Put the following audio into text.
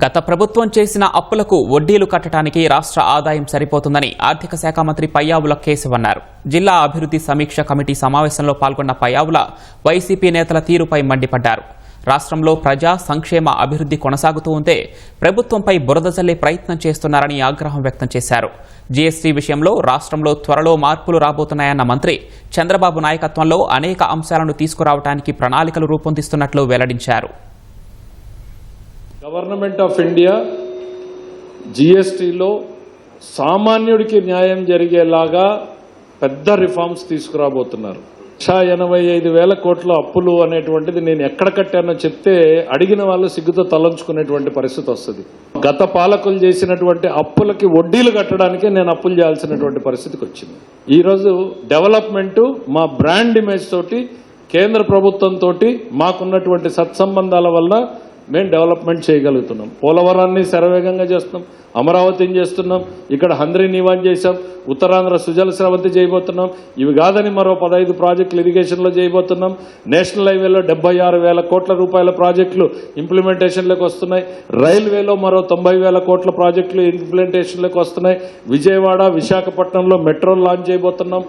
గత ప్రభుత్వం చేసిన అప్పులకు వడ్డీలు కట్టడానికి రాష్ట్ర ఆదాయం సరిపోతుందని ఆర్థిక శాఖ మంత్రి పయ్యావుల కేశవ్ అన్నారు. జిల్లా అభివృద్ధి సమీక్ష కమిటీ సమావేశంలో పాల్గొన్న పయ్యావుల వైసీపీ నేతల తీరుపై మండిపడ్డారు. రాష్ట్రంలో ప్రజా సంక్షేమ అభివృద్ధి కొనసాగుతూ ఉంటే ప్రభుత్వంపై బురద చల్లే ప్రయత్నం చేస్తున్నారని ఆగ్రహం వ్యక్తం చేశారు. జీఎస్టీ విషయంలో రాష్ట్రంలో త్వరలో మార్పులు రాబోతున్నాయన్న మంత్రి చంద్రబాబు నాయకత్వంలో అనేక అంశాలను తీసుకురావడానికి ప్రణాళికలు రూపొందిస్తున్నట్లు వెల్లడించారు. గవర్నమెంట్ ఆఫ్ ఇండియా జిఎస్టిలో సామాన్యుడికి న్యాయం జరిగేలాగా పెద్ద రిఫార్మ్స్ తీసుకురాబోతున్నారు. లక్షా ఎనభై ఐదు వేల కోట్ల అప్పులు అనేటువంటిది నేను ఎక్కడ కట్టానో చెప్తే అడిగిన వాళ్ళు సిగ్గుతో తలంచుకునేటువంటి పరిస్థితి వస్తుంది. గత పాలకులు చేసినటువంటి అప్పులకి వడ్డీలు కట్టడానికే నేను అప్పులు చేయాల్సినటువంటి పరిస్థితికి వచ్చింది. ఈరోజు డెవలప్మెంట్ మా బ్రాండ్ ఇమేజ్ తోటి కేంద్ర ప్రభుత్వంతో మాకున్నటువంటి సత్సంబంధాల వల్ల మేము డెవలప్మెంట్ చేయగలుగుతున్నాం. పోలవరాన్ని శరవేగంగా చేస్తున్నాం. అమరావతిని చేస్తున్నాం. ఇక్కడ హంద్రి నివాన్ చేశాం. ఉత్తరాంధ్ర సుజల స్రవంతి చేయబోతున్నాం. ఇవి కాదని మరో పదహైదు ప్రాజెక్టులు ఇరిగేషన్లో చేయబోతున్నాం. నేషనల్ హైవేలో డెబ్బై ఆరు వేల కోట్ల రూపాయల ప్రాజెక్టులు ఇంప్లిమెంటేషన్లోకి వస్తున్నాయి. రైల్వేలో మరో తొంభై వేల కోట్ల ప్రాజెక్టులు ఇంప్లిమెంటేషన్లోకి వస్తున్నాయి. విజయవాడ విశాఖపట్నంలో మెట్రో లాంచ్ చేయబోతున్నాం.